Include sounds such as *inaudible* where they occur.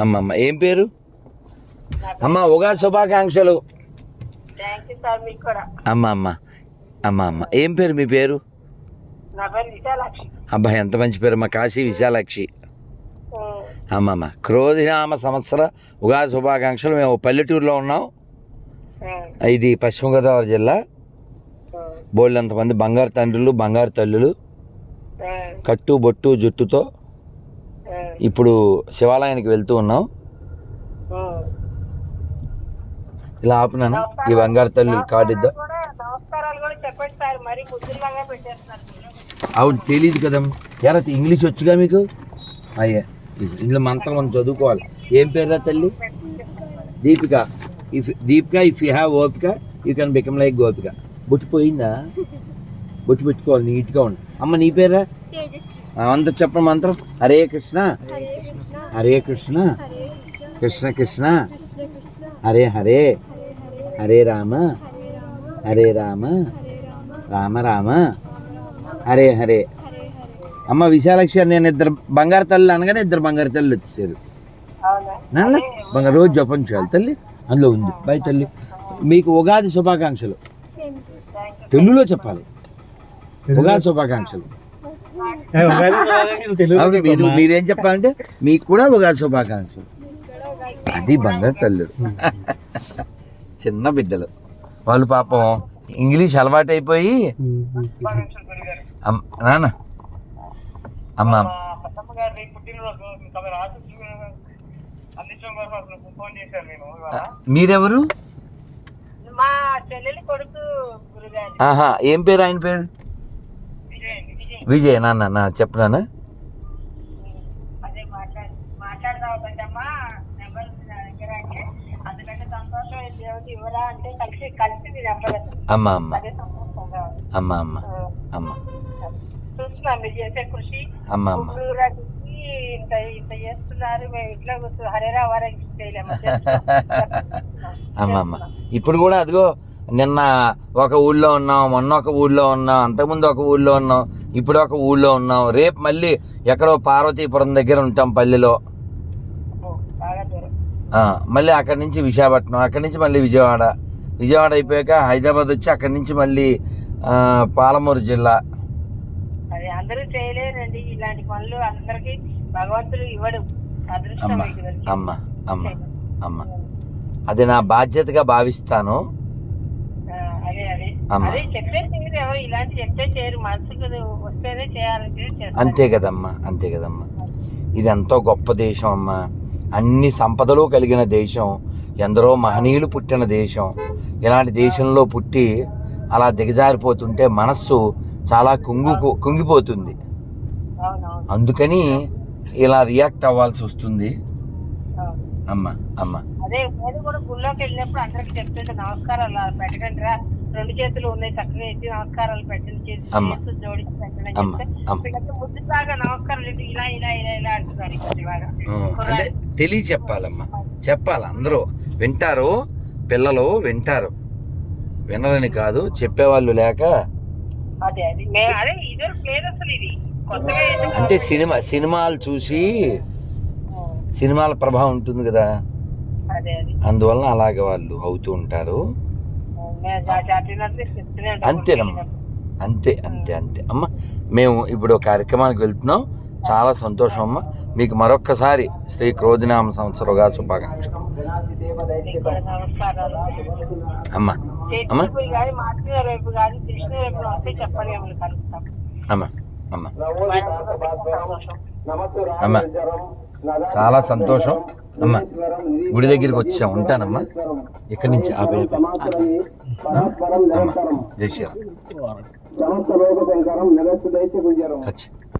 అమ్మ అమ్మ ఏం పేరు? అమ్మ ఉగాది శుభాకాంక్షలు. అమ్మ అమ్మ అమ్మ అమ్మ ఏం పేరు మీ పేరు? అబ్బా ఎంత మంచి పేరు మా కాశీ విశాలాక్షి. అమ్మమ్మ క్రోధినామ సంవత్సర ఉగాది శుభాకాంక్షలు. మేము పల్లెటూరులో ఉన్నాం. ఇది పశ్చిమ గోదావరి జిల్లా. బోళ్ళంతమంది బంగారు తండ్రులు బంగారు తల్లులు. కట్టు బొట్టు జుట్టుతో ఇప్పుడు శివాలయానికి వెళ్తూ ఉన్నాం. ఇలా ఆపునాను? ఈ బంగారు పెట్టేస్తున్నారు మీరు. అవును తెలియదు కదమ్మా ఎరా ఇంగ్లీష్ వచ్చుగా మీకు? అయ్యా ఇది ఇందులో మంత్రం మనం చదువుకోవాలి. ఏం పేరురా తల్లి? Deepika. If Deepika if you have ఓపిక you can become like Gopika. బొట్టు పోయిందా? బొట్టు పెట్టుకోవాలి నీట్గా ఉండి. అమ్మ నీ పేరా? అంత చెప్పండి మంత్రం. హరే కృష్ణ. హరే కృష్ణ. కృష్ణ. కృష్ణ హరే హరే. హరే రామ. హరే రామ. రామ. రామ. హరే హరే. అమ్మ విశాలక్షి నేను ఇద్దరు బంగారు తల్లి అనగానే ఇద్దరు బంగారు తల్లి వచ్చేసారు. నాన్న బంగారు రోజు జపం చేయాలి తల్లి. అందులో ఉంది. బాయ్ తల్లి. మీకు ఉగాది శుభాకాంక్షలు. తెలుగులో చెప్పాలి. ఉగాది శుభాకాంక్షలు. మీరు మీరేం చెప్పాలంటే మీకు కూడా ఉగాది శుభాకాంక్షలు. అది బంగారు తల్లు *laughs* చిన్న బిడ్డలు. వాళ్ళు పాపం ఇంగ్లీష్ అలవాటు అయిపోయి అమ్- నాన్న. అమ్మ. మీరెవరు? ఆహా ఏం పేరు ఆయన పేరు? విజయ్ నాన్న నా నెంబర్ అమ్మ ఇంత ఇంత చేస్తున్నారు. మేము ఇట్లా హరేరా *laughs* అమ్మ అమ్మ. ఇప్పుడు కూడా అదిగో నిన్న ఒక ఊళ్ళో ఉన్నాం మొన్న ఒక ఊళ్ళో ఉన్నాం అంతకుముందు ఒక ఊళ్ళో ఉన్నాం ఇప్పుడు ఒక ఊళ్ళో ఉన్నాం. రేపు మళ్ళీ ఎక్కడో పార్వతీపురం దగ్గర ఉంటాం పల్లెలో. మళ్ళీ అక్కడి నుంచి విశాఖపట్నం అక్కడి నుంచి మళ్ళీ విజయవాడ. విజయవాడ అయిపోయాక హైదరాబాద్ వచ్చి అక్కడి నుంచి మళ్ళీ పాలమూరు జిల్లా. అది అందరూ చేయలేరండి. ఇలాంటి పనులు అందరికి భగవంతుడు ఇవ్వడు. అదృష్టం అమ్మ. అమ్మ అమ్మ అమ్మ. అది నా బాధ్యతగా భావిస్తాను. అదే చేయరు ఎవరు ఇలాంటి చెప్తే చేయరు. మనసుకు వస్తేనే చేయాలని. అంతే కదమ్మా అంతే కదమ్మా. ఇది ఎంతో గొప్ప దేశం అమ్మా. అన్ని సంపదలు కలిగిన దేశం. ఎందరో మహనీయులు పుట్టిన దేశం. ఇలాంటి దేశంలో పుట్టి అలా దిగజారిపోతుంటే మనస్సు చాలా కుంగు కుంగిపోతుంది. అందుకని ఇలా రియాక్ట్ అవ్వాల్సి వస్తుంది. అమ్మ అమ్మ. అదే కూడా గుళ్ళోకి వెళ్ళినప్పుడు అందరికి చెప్తుంటే నమస్కారాలు అలా పెట్టకండి రా రెండు చేతులు ఉన్నాయి చక్కగా ఎత్తి నమస్కారాలు పెట్టండి. చేతులు జోడించి పెట్టండి చెప్తే ముద్దులాగా నమస్కారాలు పెట్టి ఇలా ఇలా ఇలా ఇలా అంటున్నారు అంటే తెలియ చెప్పాలమ్మా చెప్పాలి అందరూ. వింటారు పిల్లలు వింటారు. వినరని కాదు చెప్పేవాళ్ళు లేక అదే అది. మే అదే ఇదే లేదు అసలు ఇది. కొత్తగా ఎందుకు అంటే సినిమా సినిమాలు చూసి సినిమాల ప్రభావం ఉంటుంది కదా. అదే అది. అందువలన అలాగే వాళ్ళు అవుతూ ఉంటారు. అంతేనమ్మా. అంతే అంతే అంతే. అమ్మ మేము ఇప్పుడు ఒక కార్యక్రమానికి వెళ్తున్నాం. చాలా సంతోషం అమ్మ మీకు మరొక్కసారి శ్రీ క్రోధినామ సంవత్సరంగా శుభాకాంక్షలు. నమస్కారాలు అమ్మ. అమ్మ అమ్మ. అమ్మ అమ్మ. చాలా సంతోషం. అమ్మ గుడి దగ్గరికి వచ్చాం. ఉంటానమ్మా. ఇక్కడి నుంచి? ఆపే అమ్మ జై శ్రీరామ్.